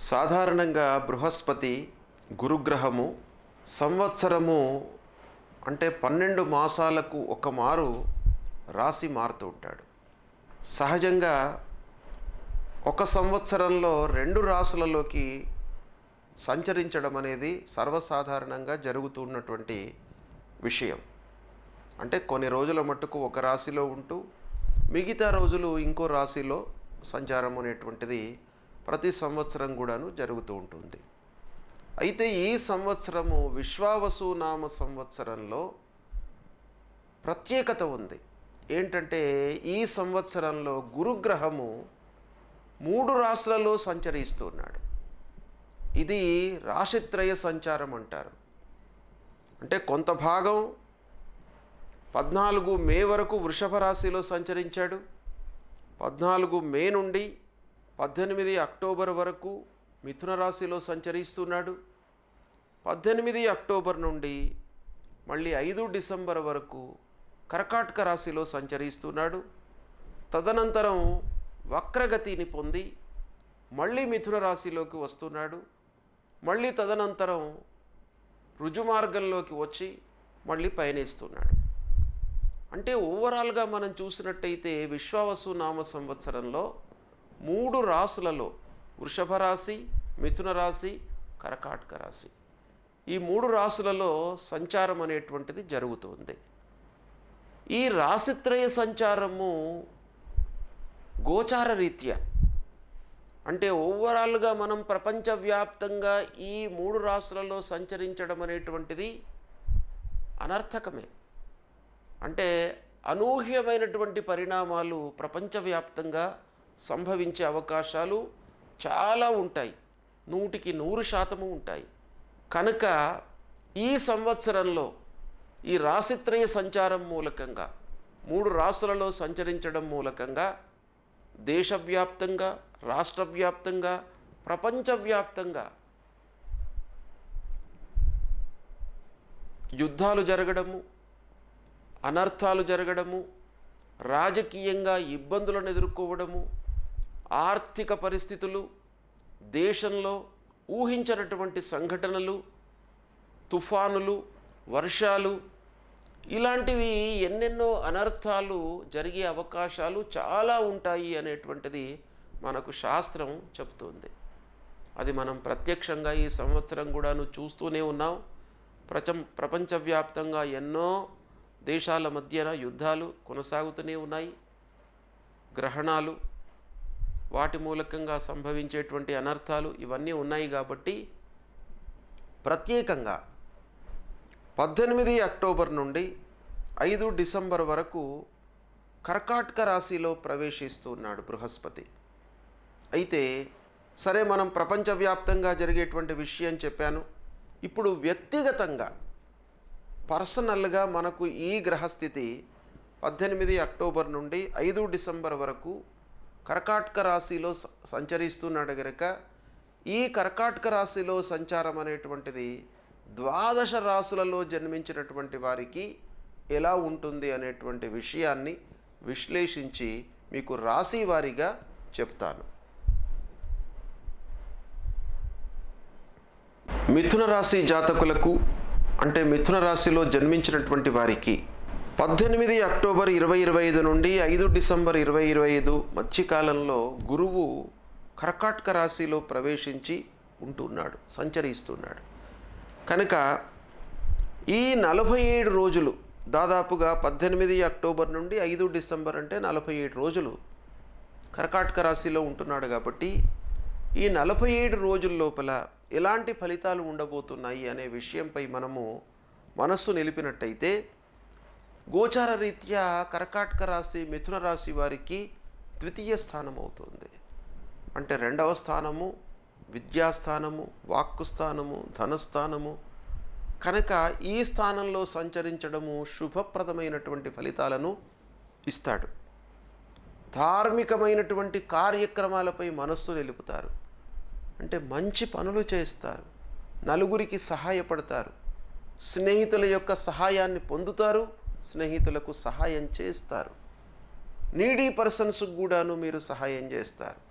సాధారణంగా బృహస్పతి గురుగ్రహము సంవత్సరము అంటే పన్నెండు మాసాలకు ఒక మారు రాశి మారుతూ ఉంటాడు. సహజంగా ఒక సంవత్సరంలో రెండు రాసులలోకి సంచరించడం అనేది సర్వసాధారణంగా జరుగుతున్నటువంటి విషయం. అంటే కొన్ని రోజుల మట్టుకు ఒక రాశిలో ఉంటూ మిగతా రోజులు ఇంకో రాశిలో సంచారం అనేటువంటిది ప్రతి సంవత్సరం కూడాను జరుగుతూ ఉంటుంది. అయితే ఈ సంవత్సరము విశ్వావసునామ సంవత్సరంలో ప్రత్యేకత ఉంది. ఏంటంటే ఈ సంవత్సరంలో గురుగ్రహము మూడు రాశులలో సంచరిస్తున్నాడు ఇది రాశిత్రయ సంచారం అంటారు. అంటే కొంత భాగం పద్నాలుగు మే వరకు వృషభ రాశిలో సంచరించాడు. పద్నాలుగు మే నుండి పద్దెనిమిది అక్టోబర్ వరకు మిథున రాశిలో సంచరిస్తున్నాడు. పద్దెనిమిది అక్టోబర్ నుండి మళ్ళీ ఐదు డిసెంబర్ వరకు కర్కాటక రాశిలో సంచరిస్తున్నాడు. తదనంతరం వక్రగతిని పొంది మళ్ళీ మిథున రాశిలోకి వస్తున్నాడు. మళ్ళీ తదనంతరం రుజుమార్గంలోకి వచ్చి మళ్ళీ పయనిస్తున్నాడు. అంటే ఓవరాల్గా మనం చూసినట్టయితే విశ్వావసు నామ సంవత్సరంలో మూడు రాసులలో వృషభ రాశి మిథున రాశి కరకాటక రాశి. ఈ మూడు రాసులలో సంచారం అనేటువంటిది జరుగుతుంది. ఈ రాశిత్రయ సంచారము గోచార రీత్యా. అంటే ఓవరాల్గా మనం ప్రపంచవ్యాప్తంగా ఈ మూడు రాసులలో సంచరించడం అనేటువంటిది అనర్థకమే. అంటే అనూహ్యమైనటువంటి పరిణామాలు ప్రపంచవ్యాప్తంగా సంభవించే అవకాశాలు చాలా ఉంటాయి. నూటికి నూరు శాతము ఉంటాయి. కనుక ఈ సంవత్సరంలో ఈ రాశిత్రయ సంచారం మూలకంగా మూడు రాసులలో సంచరించడం మూలకంగా దేశవ్యాప్తంగా రాష్ట్రవ్యాప్తంగా ప్రపంచవ్యాప్తంగా యుద్ధాలు జరగడము అనర్థాలు జరగడము రాజకీయంగా ఇబ్బందులను ఎదుర్కోవడము ఆర్థిక పరిస్థితులు దేశంలో ఊహించినటువంటి సంఘటనలు తుఫానులు వర్షాలు ఇలాంటివి ఎన్నెన్నో అనర్థాలు జరిగే అవకాశాలు చాలా ఉంటాయి అనేటువంటిది మనకు శాస్త్రం చెప్తుంది అది మనం ప్రత్యక్షంగా ఈ సంవత్సరం కూడాను చూస్తూనే ఉన్నాం. ప్రచం ప్రపంచవ్యాప్తంగా ఎన్నో దేశాల మధ్యన యుద్ధాలు కొనసాగుతూనే ఉన్నాయి. గ్రహణాలు వాటి మూలకంగా సంభవించేటువంటి అనర్థాలు ఇవన్నీ ఉన్నాయి కాబట్టి ప్రత్యేకంగా పద్దెనిమిది అక్టోబర్ నుండి ఐదు డిసెంబర్ వరకు కర్కాటక రాశిలో ప్రవేశిస్తున్నాడు బృహస్పతి. అయితే సరే మనం ప్రపంచవ్యాప్తంగా జరిగేటువంటి విషయం చెప్పాను. ఇప్పుడు వ్యక్తిగతంగా పర్సనల్గా మనకు ఈ గ్రహస్థితి పద్దెనిమిది అక్టోబర్ నుండి ఐదు డిసెంబర్ వరకు కర్కాటక రాశిలో స- సంచరిస్తున్నాడు గనక ఈ కర్కాటక రాశిలో సంచారం అనేటువంటిది ద్వాదశ రాశులలో జన్మించినటువంటి వారికి ఎలా ఉంటుంది అనేటువంటి విషయాన్ని విశ్లేషించి మీకు రాశి వారీగా చెప్తాను. మిథున రాశి జాతకులకు అంటే మిథున రాశిలో జన్మించినటువంటి వారికి పద్దెనిమిది అక్టోబర్ ఇరవై ఇరవై ఐదు నుండి ఐదు డిసెంబర్ ఇరవై ఇరవై ఐదు మధ్యకాలంలో గురువు కర్కాటక రాశిలో ప్రవేశించి ఉంటున్నాడు సంచరిస్తున్నాడు. కనుక ఈ నలభై ఏడు రోజులు దాదాపుగా పద్దెనిమిది అక్టోబర్ నుండి ఐదు డిసెంబర్ అంటే నలభై ఏడు రోజులు కర్కాటక రాశిలో ఉంటున్నాడు కాబట్టి ఈ నలభై ఏడు రోజుల లోపల ఎలాంటి ఫలితాలు ఉండబోతున్నాయి అనే విషయంపై మనము మనస్సు నిలిపినట్టయితే గోచార రీత్యా కర్కాటక రాశి మిథున రాశి వారికి ద్వితీయ స్థానం అవుతుంది అంటే రెండవ స్థానము విద్యాస్థానము వాక్కు స్థానము ధనస్థానము. కనుక ఈ స్థానంలో సంచరించడము శుభప్రదమైనటువంటి ఫలితాలను ఇస్తాడు. ధార్మికమైనటువంటి కార్యక్రమాలపై మనస్సు నిలుపుతారు. అంటే మంచి పనులు చేస్తారు. నలుగురికి సహాయపడతారు. స్నేహితుల యొక్క సహాయాన్ని పొందుతారు. స్నేహితులకు సహాయం చేస్తారు. నీడీ పర్సన్స్కు కూడాను మీరు సహాయం చేస్తారు.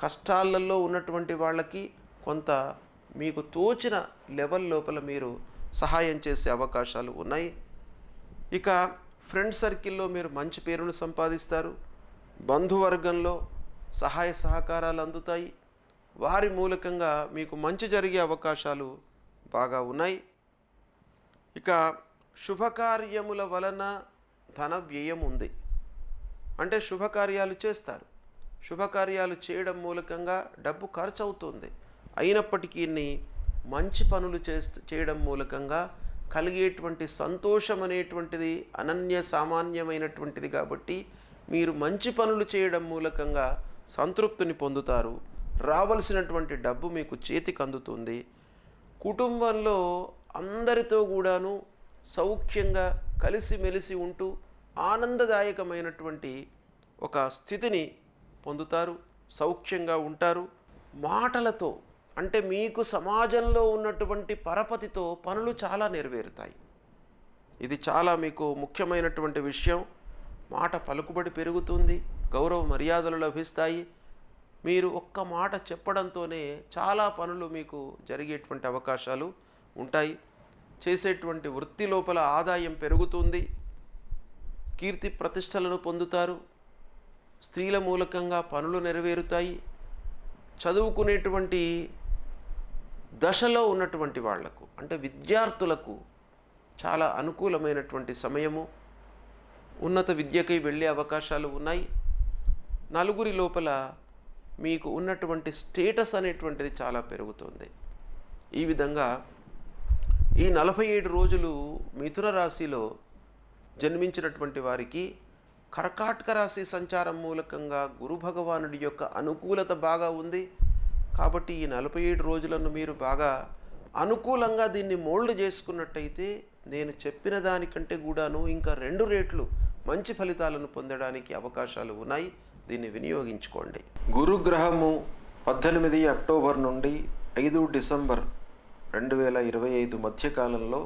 కష్టాలలో ఉన్నటువంటి వాళ్ళకి కొంత మీకు తోచిన లెవెల్ లోపల మీరు సహాయం చేసే అవకాశాలు ఉన్నాయి. ఇక ఫ్రెండ్ సర్కిల్లో మీరు మంచి పేరును సంపాదిస్తారు. బంధువర్గంలో సహాయ సహకారాలు అందుతాయి. వారి మూలకంగా మీకు మంచి జరిగే అవకాశాలు బాగా ఉన్నాయి. ఇక శుభకార్యముల వలన ధన వ్యయం ఉంది. అంటే శుభకార్యాలు చేస్తారు. శుభకార్యాలు చేయడం మూలకంగా డబ్బు ఖర్చు అవుతుంది అయినప్పటికీ మంచి పనులు చేస్తూ చేయడం మూలకంగా కలిగేటువంటి సంతోషం అనేటువంటిది అనన్య సామాన్యమైనటువంటిది కాబట్టి మీరు మంచి పనులు చేయడం మూలకంగా సంతృప్తిని పొందుతారు. రావలసినటువంటి డబ్బు మీకు చేతికి అందుతుంది. కుటుంబంలో అందరితో కూడాను సౌఖ్యంగా కలిసిమెలిసి ఉంటూ ఆనందదాయకమైనటువంటి ఒక స్థితిని పొందుతారు. సౌఖ్యంగా ఉంటారు. మాటలతో అంటే మీకు సమాజంలో ఉన్నటువంటి పరపతితో పనులు చాలా నెరవేరుతాయి. ఇది చాలా మీకు ముఖ్యమైనటువంటి విషయం. మాట పలుకుబడి పెరుగుతుంది గౌరవ మర్యాదలు లభిస్తాయి. మీరు ఒక్క మాట చెప్పడంతోనే చాలా పనులు మీకు జరిగేటువంటి అవకాశాలు ఉంటాయి. చేసేటువంటి వృత్తి లోపల ఆదాయం పెరుగుతుంది. కీర్తి ప్రతిష్టలను పొందుతారు. స్త్రీల మూలకంగా పనులు నెరవేరుతాయి. చదువుకునేటువంటి దశలో ఉన్నటువంటి వాళ్ళకు అంటే విద్యార్థులకు చాలా అనుకూలమైనటువంటి సమయము. ఉన్నత విద్యకై వెళ్ళే అవకాశాలు ఉన్నాయి. నలుగురి లోపల మీకు ఉన్నటువంటి స్టేటస్ అనేటువంటిది చాలా పెరుగుతుంది. ఈ విధంగా ఈ నలభై ఏడు రోజులు మిథున రాశిలో జన్మించినటువంటి వారికి కర్కాటక రాశి సంచారం మూలకంగా గురు భగవానుడి యొక్క అనుకూలత బాగా ఉంది. కాబట్టి ఈ నలభై ఏడు రోజులను మీరు బాగా అనుకూలంగా దీన్ని మోల్డ్ చేసుకున్నట్టయితే నేను చెప్పిన దానికంటే కూడాను ఇంకా రెండు రేట్లు మంచి ఫలితాలను పొందడానికి అవకాశాలు ఉన్నాయి. దీన్ని వినియోగించుకోండి. గురుగ్రహము పద్దెనిమిది అక్టోబర్ నుండి ఐదు డిసెంబర్ రెండు వేల ఇరవై ఐదు మధ్యకాలంలో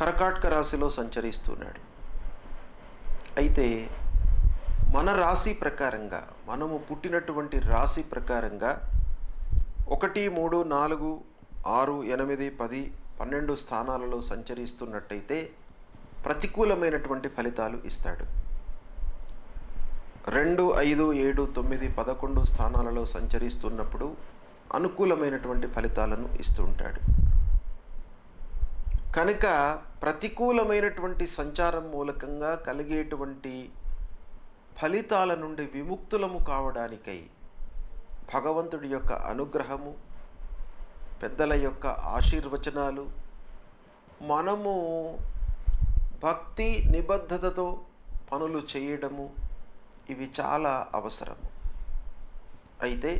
కర్కాటక రాశిలో సంచరిస్తున్నాడు. అయితే మన రాశి ప్రకారంగా మనము పుట్టినటువంటి రాశి ప్రకారంగా ఒకటి మూడు నాలుగు ఆరు ఎనిమిది పది పన్నెండు స్థానాలలో సంచరిస్తున్నట్టయితే ప్రతికూలమైనటువంటి ఫలితాలు ఇస్తాడు. రెండు ఐదు ఏడు తొమ్మిది పదకొండు స్థానాలలో సంచరిస్తున్నప్పుడు అనుకూలమైనటువంటి ఫలితాలను ఇస్తుంటాడు కనుక ప్రతికూలమైనటువంటి సంచారం మూలకంగా కలిగేటువంటి ఫలితాల నుండి విముక్తులము కావడానికై భగవంతుడి యొక్క అనుగ్రహము పెద్దల యొక్క ఆశీర్వచనాలు మనము భక్తి నిబద్ధతతో పనులు చేయడము ఇవి చాలా అవసరము. అయితే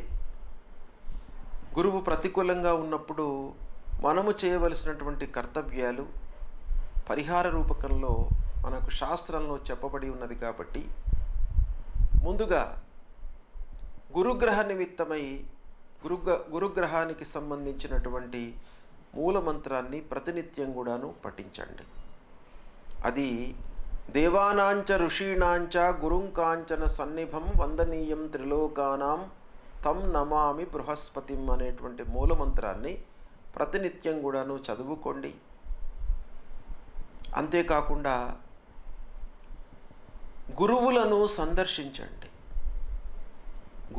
గురువు ప్రతికూలంగా ఉన్నప్పుడు మనము చేయవలసినటువంటి కర్తవ్యాలు పరిహార రూపకంలో మనకు శాస్త్రంలో చెప్పబడి ఉన్నది కాబట్టి ముందుగా గురుగ్రహ నిమిత్తమై గురుగ్ర గురుగ్రహానికి సంబంధించినటువంటి మూలమంత్రాన్ని ప్రతినిత్యం కూడాను పఠించండి. అది దేవానాంచ ఋషీణాంచ గురుంకాంచన సన్నిభం వందనీయం త్రిలోకానాం తం నమామి బృహస్పతిం అనేటువంటి మూలమంత్రాన్ని ప్రతినిత్యం కూడాను చదువుకోండి. అంతేకాకుండా గురువులను సందర్శించండి.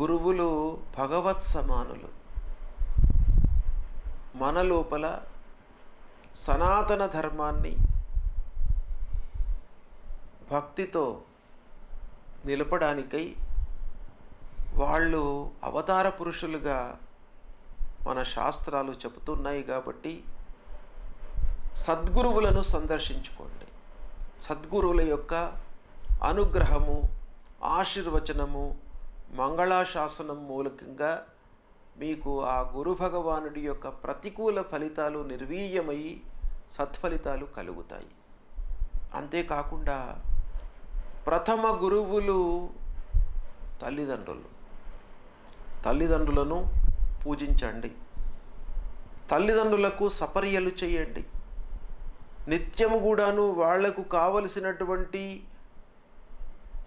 గురువులు భగవత్ సమానులు. మన లోపల సనాతన ధర్మాన్ని భక్తితో నిలపడానికై వాళ్ళు అవతార పురుషులుగా మన శాస్త్రాలు చెబుతున్నాయి కాబట్టి సద్గురువులను సందర్శించుకోండి. సద్గురువుల యొక్క అనుగ్రహము ఆశీర్వచనము మంగళాశాసనం మూలకంగా మీకు ఆ గురు భగవానుడి యొక్క ప్రతికూల ఫలితాలు నిర్వీర్యమై సత్ఫలితాలు కలుగుతాయి. అంతేకాకుండా ప్రథమ గురువులు తల్లిదండ్రులు. తల్లిదండ్రులను పూజించండి. తల్లిదండ్రులకు సపర్యలు చేయండి. నిత్యము కూడాను వాళ్ళకు కావలసినటువంటి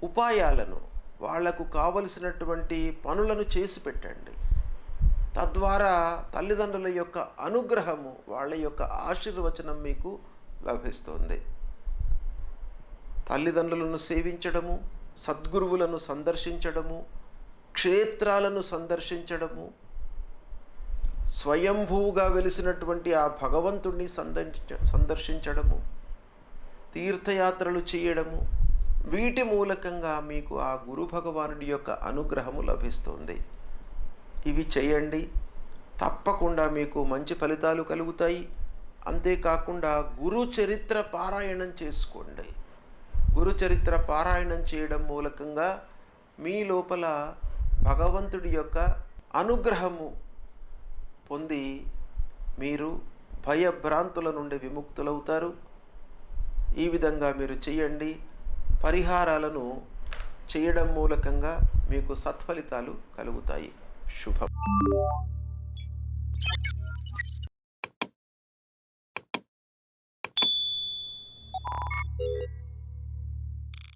ఉపాయాలను వాళ్ళకు కావలసినటువంటి పనులను చేసి పెట్టండి. తద్వారా తల్లిదండ్రుల యొక్క అనుగ్రహము వాళ్ళ యొక్క ఆశీర్వచనం మీకు లభిస్తుంది. తల్లిదండ్రులను సేవించడము సద్గురువులను సందర్శించడము క్షేత్రాలను సందర్శించడము స్వయంభూగా వెలిసినటువంటి ఆ భగవంతుణ్ణి సందర్శించ సందర్శించడము తీర్థయాత్రలు చేయడము వీటి మూలకంగా మీకు ఆ గురు భగవానుడి యొక్క అనుగ్రహము లభిస్తుంది. ఇవి చేయండి. తప్పకుండా మీకు మంచి ఫలితాలు కలుగుతాయి. అంతేకాకుండా గురు చరిత్ర పారాయణం చేసుకోండి. గురుచరిత్ర పారాయణం చేయడం మూలకంగా మీ లోపల భగవంతుడి యొక్క అనుగ్రహము పొంది మీరు భయభ్రాంతుల నుండి విముక్తులవుతారు. ఈ విధంగా మీరు చేయండి. పరిహారాలను చేయడం మూలకంగా మీకు సత్ఫలితాలు కలుగుతాయి. శుభం.